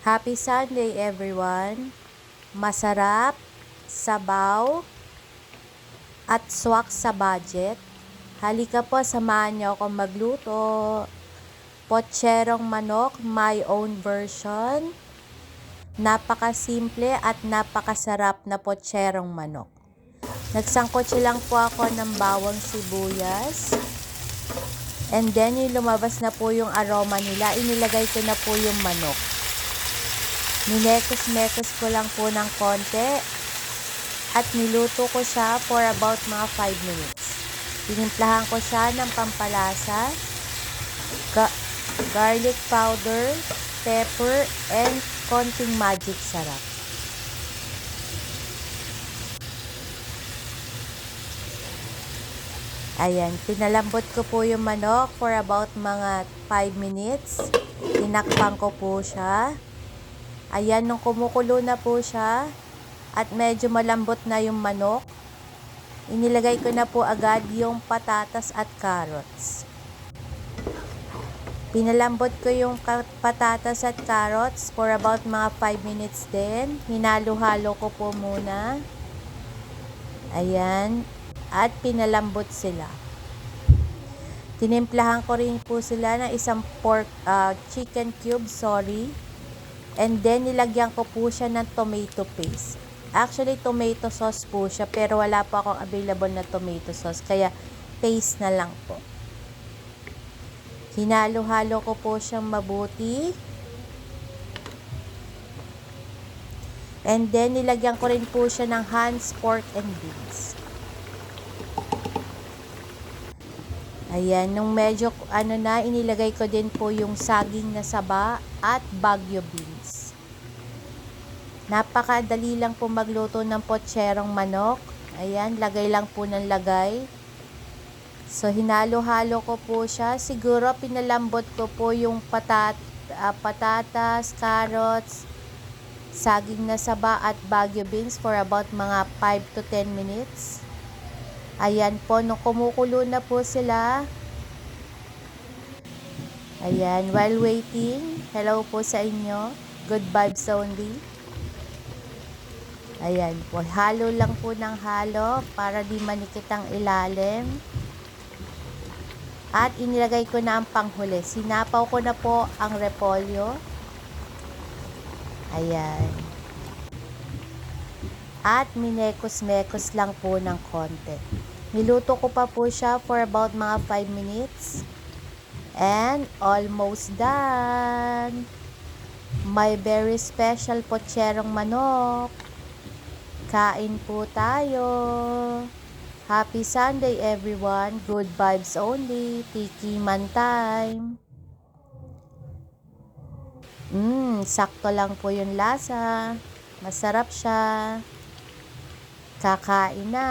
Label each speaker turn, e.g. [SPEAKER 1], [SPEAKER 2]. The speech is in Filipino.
[SPEAKER 1] Happy Sunday everyone! Masarap, sabaw, at swak sa budget. Halika po, samahan niyo ako magluto. Potserong manok, my own version. Napakasimple at napakasarap na potserong manok. Nagsangkotse lang po ako ng bawang sibuyas. And then, yung lumabas na po yung aroma nila, inilagay ko na po yung manok. Minekos-mekos ko lang po ng konti at niluto ko siya for about mga 5 minutes. Tinimplahan ko siya ng pampalasa, ga- garlic powder, pepper, and konting magic sarap. Ayan, pinalambot ko po yung manok for about mga 5 minutes. Tinakpan ko po siya. Ayan, nung kumukulo na po siya at medyo malambot na yung manok, inilagay ko na po agad yung patatas at carrots. Pinalambot ko yung patatas at carrots for about mga 5 minutes din. Hinalo-halo ko po muna. Ayan. At pinalambot sila. Tinimplahan ko rin po sila ng isang pork, ah, chicken cube, sorry. And then, nilagyan ko po siya ng tomato paste. Actually, tomato sauce po siya, pero wala po akong available na tomato sauce. Kaya, paste na lang po. Hinalo-halo ko po siyang mabuti. And then, nilagyan ko rin po siya ng Hans Pork and Beans. Ayan, nung medyo ano na, inilagay ko din po yung saging na saba at bagyo beans. Napakadali lang po magluto ng potserong manok. Ayan, lagay lang po ng lagay. So, hinalo-halo ko po siya. Siguro, pinalambot ko po yung patat, ah, patatas, carrots, saging na saba at bagyo beans for about mga 5 to 10 minutes. Ayan po, nung kumukulo na po sila. Ayan, while waiting, hello po sa inyo. Good vibes only. Ayan po, halo lang po ng halo para di manikit ang ilalim. At inilagay ko na ang panghuli. Sinapaw ko na po ang repolyo. Ayan. At minekos-mekos lang po ng konti. Niluto ko pa po siya for about mga 5 minutes. And almost done. My very special potserong manok. Kain po tayo. Happy Sunday everyone. Good vibes only. Tiki man time. Mmm, sakto lang po yung lasa. Masarap siya. Kakain na.